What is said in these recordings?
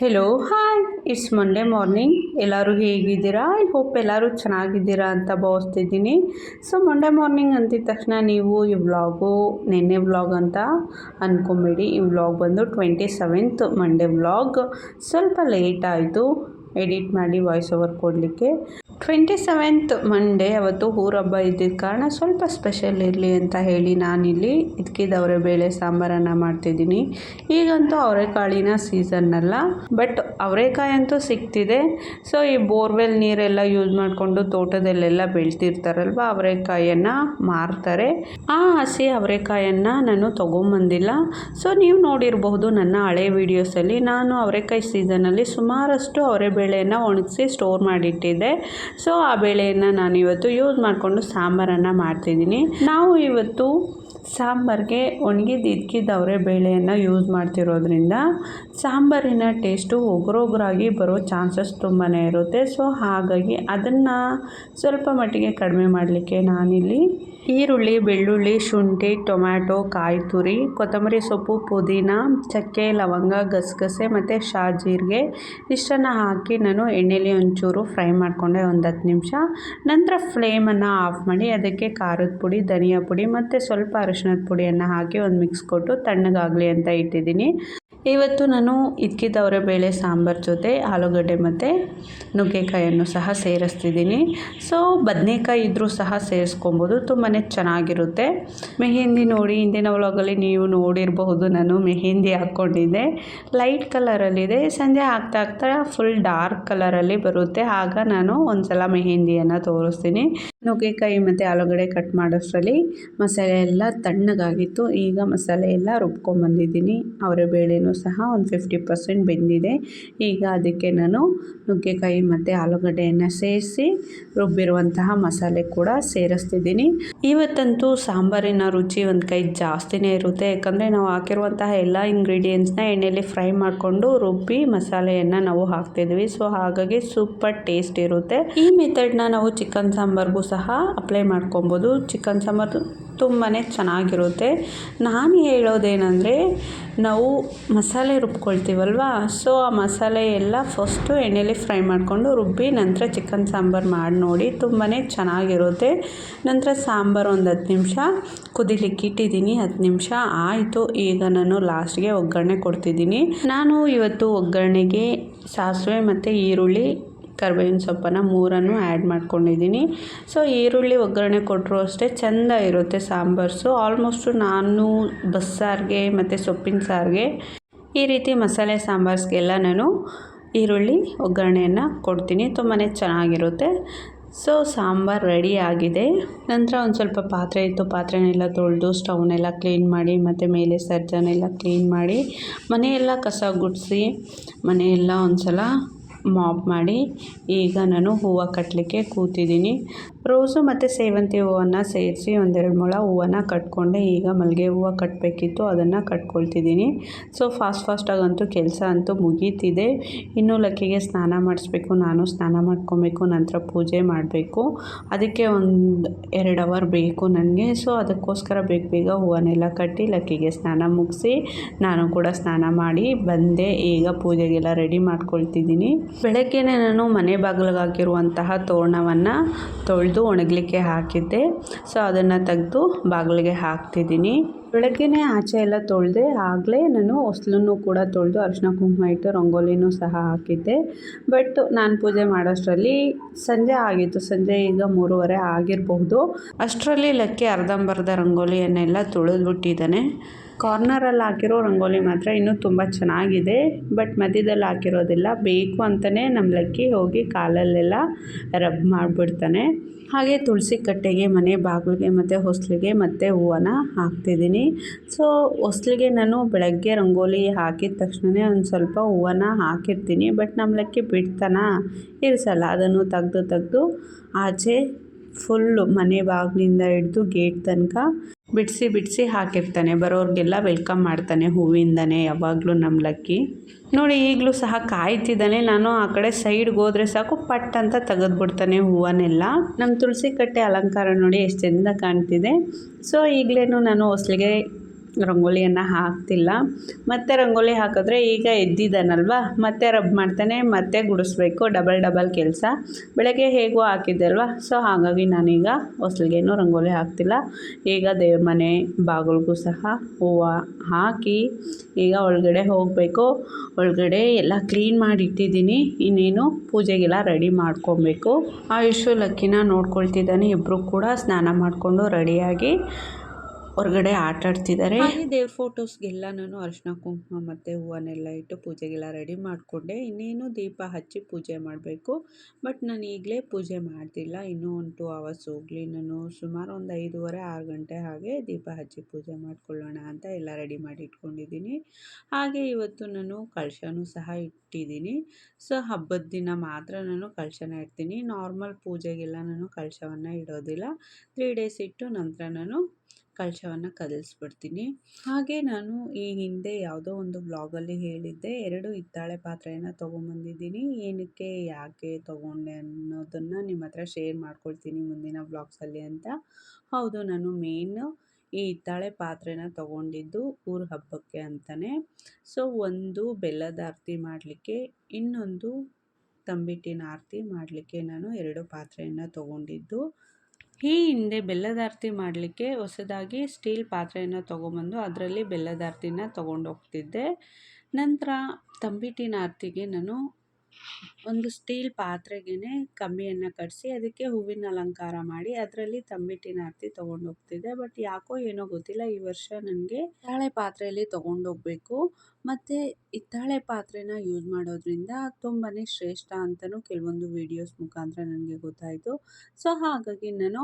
Hello hi it's Monday morning ಎಲ್ಲರೂ ಹೇಗಿದ್ದೀರಾ? I hope ಎಲ್ಲರೂ ಚೆನ್ನಾಗಿದ್ದೀರಾ ಅಂತ ಭಾವಿಸ್ತಿದ್ದೀನಿ. ಸೊ ಮಂಡೇ ಮಾರ್ನಿಂಗ್ ಅಂತಿದ ತಕ್ಷಣ ನೀವು ಈ ವ್ಲಾಗು, ನಿನ್ನೆ ವ್ಲಾಗ್ ಅಂತ ಅಂದ್ಕೊಂಬೇಡಿ ಈ ವ್ಲಾಗ್ ಬಂದು ಟ್ವೆಂಟಿ ಸೆವೆಂತ್ ಮಂಡೇ ವ್ಲಾಗ್ ಸ್ವಲ್ಪ ಲೇಟ್ ಆಯಿತು. ಎಡಿಟ್ ಮಾಡಿ ವಾಯ್ಸ್ ಓವರ್ ಕೊಡಲಿಕ್ಕೆ. ಟ್ವೆಂಟಿ ಸೆವೆಂತ್ ಮಂಡೇ ಅವತ್ತು ಊರಬ್ಬ ಇದ್ದಿದ್ದ ಕಾರಣ ಸ್ವಲ್ಪ ಸ್ಪೆಷಲ್ ಇರಲಿ ಅಂತ ಹೇಳಿ ನಾನಿಲ್ಲಿ ಇದಕ್ಕಿದವರೆ ಬೇಳೆ ಸಾಂಬಾರನ್ನು ಮಾಡ್ತಿದ್ದೀನಿ. ಈಗಂತೂ ಅವರೆಕಾಳಿನ ಸೀಸನ್ ಅಲ್ಲ ಬಟ್ ಅವರೆಕಾಯಿ ಅಂತೂ ಸಿಗ್ತಿದೆ. ಸೊ ಈ ಬೋರ್ವೆಲ್ ನೀರೆಲ್ಲ ಯೂಸ್ ಮಾಡಿಕೊಂಡು ತೋಟದಲ್ಲೆಲ್ಲ ಬೆಳ್ತಿರ್ತಾರಲ್ವ ಅವರೆಕಾಯಿಯನ್ನು ಮಾರ್ತಾರೆ. ಆ ಹಸಿ ಅವರೆಕಾಯನ್ನು ನಾನು ತೊಗೊಂಬಂದಿಲ್ಲ. ಸೊ ನೀವು ನೋಡಿರಬಹುದು ನನ್ನ ಹಳೆ ವೀಡಿಯೋಸಲ್ಲಿ ನಾನು ಅವರೆಕಾಯಿ ಸೀಸನಲ್ಲಿ ಸುಮಾರಷ್ಟು ಅವರೆಬೇಳೆಯನ್ನು ಒಣಗಿಸಿ ಸ್ಟೋರ್ ಮಾಡಿಟ್ಟಿದ್ದೆ. ಸೊ ಆ ಬೇಳೆಯನ್ನು ನಾನು ಇವತ್ತು ಯೂಸ್ ಮಾಡಿಕೊಂಡು ಸಾಂಬಾರನ್ನು ಮಾಡ್ತಿದ್ದೀನಿ. ನಾವು ಇವತ್ತು ಸಾಂಬಾರಿಗೆ ಒಣಗಿದ ಇದ್ಕಿದ್ದವರೆ ಬೇಳೆಯನ್ನು ಯೂಸ್ ಮಾಡ್ತಿರೋದ್ರಿಂದ ಸಾಂಬಾರಿನ ಟೇಸ್ಟು ಒಗ್ರೊಗ್ರಾಗಿ ಬರೋ ಚಾನ್ಸಸ್ ತುಂಬಾ ಇರುತ್ತೆ. ಸೊ ಹಾಗಾಗಿ ಅದನ್ನು ಸ್ವಲ್ಪ ಮಟ್ಟಿಗೆ ಕಡಿಮೆ ಮಾಡಲಿಕ್ಕೆ ನಾನಿಲ್ಲಿ ಈರುಳ್ಳಿ, ಬೆಳ್ಳುಳ್ಳಿ, ಶುಂಠಿ, ಟೊಮ್ಯಾಟೊ, ಕಾಯಿ ತುರಿ, ಕೊತ್ತಂಬರಿ ಸೊಪ್ಪು, ಪುದೀನ, ಚಕ್ಕೆ, ಲವಂಗ, ಗಸಗಸೆ ಮತ್ತು ಶಾಜೀರಿಗೆ ಇಷ್ಟನ್ನು ಹಾಕಿ ನಾನು ಎಣ್ಣೆಲಿ ಒಂಚೂರು ಫ್ರೈ ಮಾಡಿಕೊಂಡೆ ಒಂದು ಹತ್ತು ನಿಮಿಷ. ನಂತರ ಫ್ಲೇಮನ್ನು ಆಫ್ ಮಾಡಿ ಅದಕ್ಕೆ ಖಾರದ ಪುಡಿ, ಧನಿಯಾ ಪುಡಿ ಮತ್ತು ಸ್ವಲ್ಪ ಅರಿಶಿಣದ ಪುಡಿಯನ್ನು ಹಾಕಿ ಒಂದು ಮಿಕ್ಸ್ ಕೊಟ್ಟು ತಣ್ಣಗಾಗಲಿ ಅಂತ ಇಟ್ಟಿದ್ದೀನಿ. ಇವತ್ತು ನಾನು ಇದ್ಕಿದ್ದವರೆ ಬೇಳೆ ಸಾಂಬಾರು ಜೊತೆ ಆಲೂಗಡ್ಡೆ ಮತ್ತು ನುಗ್ಗೆಕಾಯನ್ನು ಸಹ ಸೇರಿಸ್ತಿದ್ದೀನಿ. ಸೊ ಬದನೇಕಾಯಿ ಇದ್ದರೂ ಸಹ ಸೇರಿಸ್ಕೊಬೋದು. ತುಂಬಾ ಚೆನ್ನಾಗಿರುತ್ತೆ. ಮೆಹೆಂದಿ ನೋಡಿ, ಹಿಂದಿನ ವ್ಲಾಗಲ್ಲಿ ನೀವು ನೋಡಿರಬಹುದು, ನಾನು ಮೆಹೆಂದಿ ಹಾಕ್ಕೊಂಡಿದ್ದೆ. ಲೈಟ್ ಕಲರಲ್ಲಿದೆ ಸಂಜೆ ಆಗ್ತಾ ಆಗ್ತಾ ಫುಲ್ ಡಾರ್ಕ್ ಕಲರಲ್ಲಿ ಬರುತ್ತೆ. ಆಗ ನಾನು ಒಂದು ಸಲ ಮೆಹಂದಿಯನ್ನು ತೋರಿಸ್ತೀನಿ. ನುಗ್ಗೆಕಾಯಿ ಮತ್ತು ಆಲೂಗಡ್ಡೆ ಕಟ್ ಮಾಡೋಷ್ಟರಲ್ಲಿ ಮಸಾಲೆ ಎಲ್ಲ ತಣ್ಣಗಾಗಿತ್ತು. ಈಗ ಮಸಾಲೆ ಎಲ್ಲ ರುಬ್ಕೊಂಡ್ಬಂದಿದ್ದೀನಿ ಅವರ ಬೇಳೆನೂ ಸಹ ಒಂದು ಫಿಫ್ಟಿ ಪರ್ಸೆಂಟ್ ಬೆಂದಿದೆ. ಈಗ ಅದಕ್ಕೆ ನಾನು ನುಗ್ಗೆಕಾಯಿ ಮತ್ತು ಆಲೂಗಡ್ಡೆಯನ್ನು ಸೇರಿಸಿ ರುಬ್ಬಿರುವಂತಹ ಮಸಾಲೆ ಕೂಡ ಸೇರಿಸ್ತಿದ್ದೀನಿ. ಇವತ್ತಂತೂ ಸಾಂಬಾರಿನ ರುಚಿ ಒಂದು ಕೈ ಜಾಸ್ತಿನೇ ಇರುತ್ತೆ. ಯಾಕಂದರೆ ನಾವು ಹಾಕಿರುವಂತಹ ಎಲ್ಲ ಇಂಗ್ರೀಡಿಯೆಂಟ್ಸ್ನ ಎಣ್ಣೆಯಲ್ಲಿ ಫ್ರೈ ಮಾಡಿಕೊಂಡು ರುಬ್ಬಿ ಮಸಾಲೆಯನ್ನು ನಾವು ಹಾಕ್ತಿದ್ವಿ. ಸೊ ಹಾಗಾಗಿ ಸೂಪರ್ ಟೇಸ್ಟ್ ಇರುತ್ತೆ. ಈ ಮೆಥಡ್ನ ನಾವು ಚಿಕನ್ ಸಾಂಬಾರ್ಗೂ ಸಹ ಅಪ್ಲೈ ಮಾಡ್ಕೊಬೋದು. ಚಿಕನ್ ಸಾಂಬಾರು ತುಂಬಾ ಚೆನ್ನಾಗಿರುತ್ತೆ. ನಾನು ಹೇಳೋದೇನೆಂದರೆ ನಾವು ಮಸಾಲೆ ರುಬ್ಕೊಳ್ತೀವಲ್ವ? ಸೊ ಆ ಮಸಾಲೆ ಎಲ್ಲ ಫಸ್ಟು ಎಣ್ಣೆಲಿ ಫ್ರೈ ಮಾಡಿಕೊಂಡು ರುಬ್ಬಿ ನಂತರ ಚಿಕನ್ ಸಾಂಬಾರು ಮಾಡಿ ನೋಡಿ ತುಂಬಾ ಚೆನ್ನಾಗಿರುತ್ತೆ. ನಂತರ ಸಾಂಬಾರು ಒಂದು ಹತ್ತು ನಿಮಿಷ ಕುದಿಲಿಕ್ಕೆ ಇಟ್ಟಿದ್ದೀನಿ, ಹತ್ತು ನಿಮಿಷ ಆಯಿತು. ಈಗ ನಾನು ಲಾಸ್ಟ್ಗೆ ಒಗ್ಗರಣೆ ಕೊಡ್ತಿದ್ದೀನಿ. ನಾನು ಇವತ್ತು ಒಗ್ಗರಣೆಗೆ ಸಾಸಿವೆ ಮತ್ತು ಈರುಳ್ಳಿ ಕರ್ಬೇವಿನ ಸೊಪ್ಪನ್ನು ಮೂರನ್ನು ಆ್ಯಡ್ ಮಾಡ್ಕೊಂಡಿದ್ದೀನಿ. ಸೊ ಈರುಳ್ಳಿ ಒಗ್ಗರಣೆ ಕೊಟ್ಟರು ಅಷ್ಟೇ ಚೆಂದ ಇರುತ್ತೆ ಸಾಂಬಾರ್ಸು ಆಲ್ಮೋಸ್ಟು ನಾನು ಬಸ್ಸಾರಿಗೆ ಮತ್ತು ಸೊಪ್ಪಿನ ಸಾರಿಗೆ ಈ ರೀತಿ ಮಸಾಲೆ ಸಾಂಬಾರ್ಸ್ಗೆಲ್ಲ ನಾನು ಈರುಳ್ಳಿ ಒಗ್ಗರಣೆಯನ್ನು ಕೊಡ್ತೀನಿ. ತುಂಬಾ ಚೆನ್ನಾಗಿರುತ್ತೆ. ಸೊ ಸಾಂಬಾರು ರೆಡಿ ಆಗಿದೆ. ನಂತರ ಒಂದು ಸ್ವಲ್ಪ ಪಾತ್ರೆ ಇತ್ತು. ಪಾತ್ರೆನೆಲ್ಲ ತೊಳೆದು ಸ್ಟವ್ನೆಲ್ಲ ಕ್ಲೀನ್ ಮಾಡಿ ಮತ್ತು ಮೇಲೆ ಸರ್ಜನೆಲ್ಲ ಕ್ಲೀನ್ ಮಾಡಿ ಮನೆಯೆಲ್ಲ ಕಸ ಗುಡಿಸಿ ಮನೆಯೆಲ್ಲ ಒಂದು ಸಲ ಮಾಪ್ ಮಾಡಿ ಈಗ ನಾನು ಹೂವು ಕಟ್ಟಲಿಕ್ಕೆ ಕೂತಿದ್ದೀನಿ. ರೋಸು ಮತ್ತು ಸೇವಂತಿ ಹೂವನ್ನು ಸೇರಿಸಿ ಒಂದೆರಡು ಮೊಳ ಹೂವನ್ನು ಕಟ್ಕೊಂಡೆ. ಈಗ ಮಲ್ಲಿಗೆ ಹೂವು ಕಟ್ಟಬೇಕಿತ್ತು ಅದನ್ನು ಕಟ್ಕೊಳ್ತಿದ್ದೀನಿ. ಸೊ ಫಾಸ್ಟ್ ಫಾಸ್ಟಾಗಂತೂ ಕೆಲಸ ಅಂತೂ ಮುಗೀತಿದೆ. ಇನ್ನೂ ಲಕ್ಕಿಗೆ ಸ್ನಾನ ಮಾಡಿಸ್ಬೇಕು, ನಾನು ಸ್ನಾನ ಮಾಡ್ಕೊಬೇಕು, ನಂತರ ಪೂಜೆ ಮಾಡಬೇಕು. ಅದಕ್ಕೆ ಒಂದು ಎರಡು ಅವರ್ ಬೇಕು ನನಗೆ. ಸೊ ಅದಕ್ಕೋಸ್ಕರ ಬೇಗ ಬೇಗ ಹೂವನ್ನೆಲ್ಲ ಕಟ್ಟಿ ಲಕ್ಕಿಗೆ ಸ್ನಾನ ಮುಗಿಸಿ ನಾನು ಕೂಡ ಸ್ನಾನ ಮಾಡಿ ಬಂದೆ. ಈಗ ಪೂಜೆಗೆಲ್ಲ ರೆಡಿ ಮಾಡ್ಕೊಳ್ತಿದ್ದೀನಿ. ಬೆಳಗ್ಗೆನೇ ನಾನು ಮನೆ ಬಾಗಿಲಿಗೆ ಹಾಕಿರುವಂತಹ ತೋರಣವನ್ನು ತೊಳೆದು ಒಣಗಲಿಕ್ಕೆ ಹಾಕಿದ್ದೆ. ಸೊ ಅದನ್ನು ತೆಗೆದು ಬಾಗಿಲಿಗೆ ಹಾಕ್ತಿದ್ದೀನಿ. ಬೆಳಗ್ಗೆನೇ ಆಚೆ ಎಲ್ಲ ತೊಳೆದೆ ಆಗಲೇ ನಾನು ಹೊಸ್ಲನ್ನು ಕೂಡ ತೊಳೆದು ಅರಿಶಿನ ಕುಂಕುಮ ಇಟ್ಟು ರಂಗೋಲಿನೂ ಸಹ ಹಾಕಿದ್ದೆ. ಬಟ್ ನಾನು ಪೂಜೆ ಮಾಡೋಷ್ಟರಲ್ಲಿ ಸಂಜೆ ಆಗಿತ್ತು. ಸಂಜೆ ಈಗ ಮೂರುವರೆ ಆಗಿರಬಹುದು. ಅಷ್ಟರಲ್ಲಿ ಲಕ್ಕಿ ಅರ್ಧಂಬರ್ಧ ರಂಗೋಲಿಯನ್ನೆಲ್ಲ ತುಳಿದ್ಬಿಟ್ಟಿದ್ದಾನೆ. ಕಾರ್ನರಲ್ಲಿ ಹಾಕಿರೋ ರಂಗೋಲಿ ಮಾತ್ರ ಇನ್ನೂ ತುಂಬ ಚೆನ್ನಾಗಿದೆ ಬಟ್ ಮಧ್ಯದಲ್ಲಿ ಹಾಕಿರೋದಿಲ್ಲ. ಬೇಕು ಅಂತಲೇ ನಮ್ಮ ಲಕ್ಕಿ ಹೋಗಿ ಕಾಲಲ್ಲೆಲ್ಲ ರಬ್ ಮಾಡಿಬಿಡ್ತಾನೆ. ಹಾಗೆ ತುಳಸಿ ಕಟ್ಟೆಗೆ, ಮನೆ ಬಾಗಿಲಿಗೆ ಮತ್ತು ಹೊಸ್ಲಿಗೆ ಮತ್ತು ಹೂವನ್ನು ಹಾಕ್ತಿದ್ದೀನಿ. ಸೊ ಹೊಸ್ಲಿಗೆ ನಾನು ಬೆಳಗ್ಗೆ ರಂಗೋಲಿ ಹಾಕಿದ ತಕ್ಷಣವೇ ಒಂದು ಸ್ವಲ್ಪ ಹೂವನ್ನು ಹಾಕಿರ್ತೀನಿ ಬಟ್ ನಮ್ಮ ಲಕ್ಕಿ ಬಿಡ್ತಾನ? ಇರಿಸಲ್ಲ. ಅದನ್ನು ತೆಗ್ದು ತೆಗ್ದು ಆಚೆ ಫುಲ್ಲು ಮನೆ ಬಾಗಿಲಿಂದ ಹಿಡ್ದು ಗೇಟ್ ತನಕ ಬಿಡಿಸಿ ಬಿಡಿಸಿ ಹಾಕಿರ್ತಾನೆ. ಬರೋರಿಗೆಲ್ಲ ವೆಲ್ಕಮ್ ಮಾಡ್ತಾನೆ ಹೂವಿಂದನೇ, ಯಾವಾಗಲೂ ನಮ್ಮ ಲಕ್ಕಿ ನೋಡಿ, ಈಗಲೂ ಸಹ ಕಾಯ್ತಿದ್ದಾನೆ. ನಾನು ಆ ಕಡೆ ಸೈಡ್ಗೆ ಹೋದರೆ ಸಾಕು, ಪಟ್ ಅಂತ ತೆಗೆದ್ಬಿಡ್ತಾನೆ ಹೂವನ್ನೆಲ್ಲ. ನಮ್ಮ ತುಳಸಿ ಕಟ್ಟೆ ಅಲಂಕಾರ ನೋಡಿ ಎಷ್ಟು ಚೆಂದ ಕಾಣ್ತಿದೆ. ಸೊ ಈಗಲೇನು ನಾನು ಹೊಸ್ಲಿಗೆ ರಂಗೋಲಿಯನ್ನು ಹಾಕ್ತಿಲ್ಲ. ಮತ್ತೆ ರಂಗೋಲಿ ಹಾಕಿದ್ರೆ ಈಗ ಎದ್ದಿದ್ದಾನಲ್ವ? ಮತ್ತೆ ರಬ್ ಮಾಡ್ತಾನೆ, ಮತ್ತೆ ಗುಡಿಸ್ಬೇಕು, ಡಬಲ್ ಡಬಲ್ ಕೆಲಸ. ಬೆಳಗ್ಗೆ ಹೇಗೂ ಹಾಕಿದ್ದೆ ಅಲ್ವ? ಸೊ, ಹಾಗಾಗಿ ನಾನೀಗ ಹೊಸ್ಲಿಗೇನು ರಂಗೋಲಿ ಹಾಕ್ತಿಲ್ಲ. ಈಗ ದೇವ್ರ ಮನೆ ಬಾಗಿಲ್ಗೂ ಸಹ ಹೂವು ಹಾಕಿ ಈಗ ಒಳಗಡೆ ಹೋಗಬೇಕು. ಒಳಗಡೆ ಎಲ್ಲ ಕ್ಲೀನ್ ಮಾಡಿ ಇಟ್ಟಿದ್ದೀನಿ ಇನ್ನೇನು ಪೂಜೆಗೆಲ್ಲ ರೆಡಿ ಮಾಡ್ಕೊಬೇಕು. ಆಯುಷು ಲಕ್ಕಿನ ನೋಡ್ಕೊಳ್ತಿದ್ದಾನೆ. ಇಬ್ಬರು ಕೂಡ ಸ್ನಾನ ಮಾಡಿಕೊಂಡು ರೆಡಿಯಾಗಿ ಹೊರಗಡೆ ಆಟ ಆಡ್ತಿದ್ದಾರೆ ದೇವ್ರ ಫೋಟೋಸ್ಗೆಲ್ಲ ನಾನು ಅರಿಶಿನ ಕುಂಕುಮ ಮತ್ತು ಹೂವನ್ನೆಲ್ಲ ಇಟ್ಟು ಪೂಜೆಗೆಲ್ಲ ರೆಡಿ ಮಾಡಿಕೊಂಡೆ. ಇನ್ನೇನು ದೀಪ ಹಚ್ಚಿ ಪೂಜೆ ಮಾಡಬೇಕು. ಬಟ್ ನಾನು ಈಗಲೇ ಪೂಜೆ ಮಾಡ್ತಿಲ್ಲ. ಇನ್ನೂ ಒಂದು ಟು ಅವರ್ಸ್ ಹೋಗಲಿ. ನಾನು ಸುಮಾರು ಒಂದು ಐದೂವರೆ, ಆರು ಗಂಟೆ ಹಾಗೆ ದೀಪ ಹಚ್ಚಿ ಪೂಜೆ ಮಾಡ್ಕೊಳ್ಳೋಣ ಅಂತ ಎಲ್ಲ ರೆಡಿ ಮಾಡಿ ಇಟ್ಕೊಂಡಿದ್ದೀನಿ. ಹಾಗೆ ಇವತ್ತು ನಾನು ಕಳಶನೂ ಸಹ ಇಟ್ಟಿದ್ದೀನಿ. ಸೊ ಹಬ್ಬದ ದಿನ ಮಾತ್ರ ನಾನು ಕಳಶನ ಇಡ್ತೀನಿ. ನಾರ್ಮಲ್ ಪೂಜೆಗೆಲ್ಲ ನಾನು ಕಳಶವನ್ನು ಇಡೋದಿಲ್ಲ. ತ್ರೀ ಡೇಸ್ ಇಟ್ಟು ನಂತರ ನಾನು ಕಳಶವನ್ನು ಕದಲಿಸ್ಬಿಡ್ತೀನಿ ಹಾಗೆ ನಾನು ಈ ಹಿಂದೆ ಯಾವುದೋ ಒಂದು ವ್ಲಾಗಲ್ಲಿ ಹೇಳಿದ್ದೆ, ಎರಡು ಹಿತ್ತಾಳೆ ಪಾತ್ರೆಯನ್ನು ತೊಗೊಂಬಂದಿದ್ದೀನಿ. ಏನಕ್ಕೆ, ಯಾಕೆ ತೊಗೊಂಡೆ ಅನ್ನೋದನ್ನು ನಿಮ್ಮ ಹತ್ರ ಶೇರ್ ಮಾಡ್ಕೊಳ್ತೀನಿ ಮುಂದಿನ ವ್ಲಾಗ್ಸಲ್ಲಿ ಅಂತ. ಹೌದು, ನಾನು ಮೇನ್ ಈ ಹಿತ್ತಾಳೆ ಪಾತ್ರೆನ ತೊಗೊಂಡಿದ್ದು ಊರ ಹಬ್ಬಕ್ಕೆ ಅಂತಲೇ ಸೊ, ಒಂದು ಬೆಲ್ಲದ ಆರತಿ ಮಾಡಲಿಕ್ಕೆ, ಇನ್ನೊಂದು ತಂಬಿಟ್ಟಿನ ಆರತಿ ಮಾಡಲಿಕ್ಕೆ ನಾನು ಎರಡು ಪಾತ್ರೆಯನ್ನು ತೊಗೊಂಡಿದ್ದು. ಈ ಹಿಂದೆ ಬೆಲ್ಲದ ಆರತಿ ಮಾಡಲಿಕ್ಕೆ ಹೊಸದಾಗಿ ಸ್ಟೀಲ್ ಪಾತ್ರೆಯನ್ನು ತೊಗೊಂಬಂದು ಅದರಲ್ಲಿ ಬೆಲ್ಲದ ಆರತಿನ ತೊಗೊಂಡೋಗ್ತಿದ್ದೆ. ನಂತರ ತಂಬಿಟ್ಟಿನ ಆರತಿಗೆ ನಾನು ಒಂದು ಸ್ಟೀಲ್ ಪಾತ್ರೆಗೆ ಕಂಬಿಯನ್ನು ಕಟ್ಟಿಸಿ ಅದಕ್ಕೆ ಹೂವಿನ ಅಲಂಕಾರ ಮಾಡಿ, ಅದರಲ್ಲಿ ತಂಬಿಟ್ಟಿನ ಆರತಿ ತೊಗೊಂಡೋಗ್ತಿದ್ದೆ. ಬಟ್ ಯಾಕೋ ಏನೋ ಗೊತ್ತಿಲ್ಲ, ಈ ವರ್ಷ ನನಗೆ ಹಿತ್ತಾಳೆ ಪಾತ್ರೆಯಲ್ಲಿ ತೊಗೊಂಡೋಗ್ಬೇಕು. ಮತ್ತು ಹಿತ್ತಾಳೆ ಪಾತ್ರೆನ ಯೂಸ್ ಮಾಡೋದ್ರಿಂದ ತುಂಬಾ ಶ್ರೇಷ್ಠ ಅಂತಲೂ ಕೆಲವೊಂದು ವಿಡಿಯೋಸ್ ಮುಖಾಂತರ ನನಗೆ ಗೊತ್ತಾಯಿತು. ಸೊ, ಹಾಗಾಗಿ ನಾನು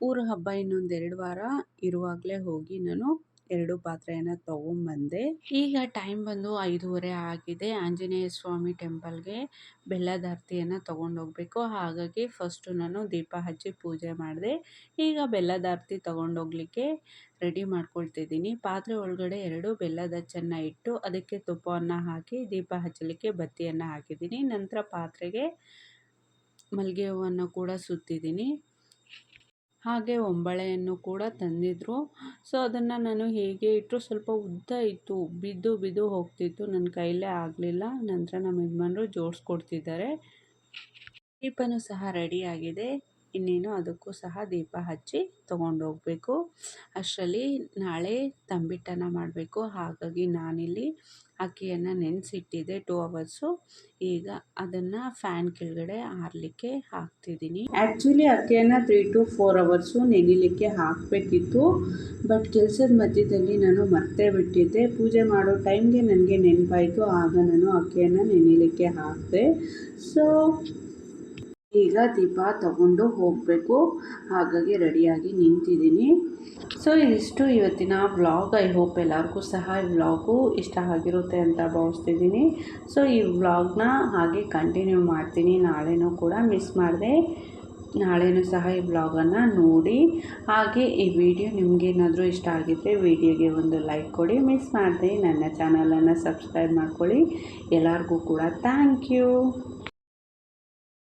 ಊರ ಹಬ್ಬ ಇನ್ನೊಂದೆರಡು ವಾರ ಇರುವಾಗಲೇ ಹೋಗಿ ನಾನು ಎರಡು ಪಾತ್ರೆಯನ್ನು ತೊಗೊಂಬಂದೆ ಈಗ ಟೈಮ್ ಬಂದು ಐದೂವರೆ ಆಗಿದೆ. ಆಂಜನೇಯ ಸ್ವಾಮಿ ಟೆಂಪಲ್ಗೆ ಬೆಲ್ಲದ ಆರತಿಯನ್ನು ತೊಗೊಂಡೋಗ್ಬೇಕು. ಹಾಗಾಗಿ ಫಸ್ಟು ನಾನು ದೀಪ ಹಚ್ಚಿ ಪೂಜೆ ಮಾಡಿದೆ. ಈಗ ಬೆಲ್ಲದ ಆರತಿ ತೊಗೊಂಡೋಗ್ಲಿಕ್ಕೆ ರೆಡಿ ಮಾಡ್ಕೊಳ್ತಿದ್ದೀನಿ. ಪಾತ್ರೆ ಒಳಗಡೆ ಎರಡು ಬೆಲ್ಲದ ಚೆನ್ನ ಇಟ್ಟು ಅದಕ್ಕೆ ತುಪ್ಪವನ್ನು ಹಾಕಿ ದೀಪ ಹಚ್ಚಲಿಕ್ಕೆ ಬತ್ತಿಯನ್ನು ಹಾಕಿದ್ದೀನಿ. ನಂತರ ಪಾತ್ರೆಗೆ ಮಲ್ಲಿಗೆ ಹೂವನ್ನು ಕೂಡ ಸುತ್ತಿದ್ದೀನಿ. ಹಾಗೆ ಒಂಬಳೆಯನ್ನು ಕೂಡ ತಂದಿದ್ದರು ಸೊ ಅದನ್ನು ನಾನು ಹೇಗೆ ಇಟ್ಟರು ಸ್ವಲ್ಪ ಉದ್ದ ಇತ್ತು, ಬಿದ್ದು ಬಿದ್ದು ಹೋಗ್ತಿತ್ತು. ನನ್ನ ಕೈಲೇ ಆಗಲಿಲ್ಲ. ನಂತರ ನಮ್ಮ ಯಜಮಾನ್ರು ಜೋಡಿಸ್ಕೊಡ್ತಿದ್ದಾರೆ. ದೀಪನೂ ಸಹ ರೆಡಿಯಾಗಿದೆ ಇನ್ನೇನು ಅದಕ್ಕೂ ಸಹ ದೀಪ ಹಚ್ಚಿ ತೊಗೊಂಡೋಗ್ಬೇಕು. ಅಷ್ಟರಲ್ಲಿ ನಾಳೆ ತಂಬಿಟ್ಟನ್ನು ಮಾಡಬೇಕು. ಹಾಗಾಗಿ ನಾನಿಲ್ಲಿ ಅಕ್ಕಿಯನ್ನು ನೆನೆಸಿಟ್ಟಿದ್ದೆ ಟೂ ಅವರ್ಸು ಈಗ ಅದನ್ನು ಫ್ಯಾನ್ ಕೆಳಗಡೆ ಹಾರಲಿಕ್ಕೆ ಹಾಕ್ತಿದ್ದೀನಿ. ಆ್ಯಕ್ಚುಲಿ ಅಕ್ಕಿಯನ್ನು ತ್ರೀ ಟು ಫೋರ್ ಅವರ್ಸು ನೆನಿಲಿಕ್ಕೆ ಹಾಕಬೇಕಿತ್ತು. ಬಟ್ ಕೆಲಸದ ಮಧ್ಯದಲ್ಲಿ ನಾನು ಮರ್ತೇ ಬಿಟ್ಟಿದ್ದೆ. ಪೂಜೆ ಮಾಡೋ ಟೈಮ್ಗೆ ನನಗೆ ನೆನಪಾಯಿತು. ಆಗ ನಾನು ಅಕ್ಕಿಯನ್ನು ನೆನಿಲಿಕ್ಕೆ ಹಾಕಿದೆ. ಸೊ ಈಗ ದೀಪ ತಗೊಂಡು ಹೋಗಬೇಕು. ಹಾಗಾಗಿ ರೆಡಿಯಾಗಿ ನಿಂತಿದ್ದೀನಿ. ಸೊ ಇದಿಷ್ಟು ಇವತ್ತಿನ ವ್ಲಾಗ್. ಐ ಹೋಪ್ ಎಲ್ಲರಿಗೂ ಸಹ ಈ ವ್ಲಾಗು ಇಷ್ಟ ಆಗಿರುತ್ತೆ ಅಂತ ಭಾವಿಸ್ತಿದ್ದೀನಿ. ಸೊ ಈ ವ್ಲಾಗ್ನ ಹಾಗೆ ಕಂಟಿನ್ಯೂ ಮಾಡ್ತೀನಿ. ನಾಳೆನೂ ಕೂಡ ಮಿಸ್ ಮಾಡಿದೆ. ನಾಳೆನೂ ಸಹ ಈ ವ್ಲಾಗನ್ನು ನೋಡಿ. ಹಾಗೆ ಈ ವಿಡಿಯೋ ನಿಮಗೇನಾದರೂ ಇಷ್ಟ ಆಗಿದ್ದರೆ ವಿಡಿಯೋಗೆ ಒಂದು ಲೈಕ್ ಕೊಡಿ. ಮಿಸ್ ಮಾಡಿದೆ. ನನ್ನ ಚಾನಲನ್ನು ಸಬ್ಸ್ಕ್ರೈಬ್ ಮಾಡ್ಕೊಳ್ಳಿ. ಎಲ್ಲರಿಗೂ ಕೂಡ ಥ್ಯಾಂಕ್ ಯು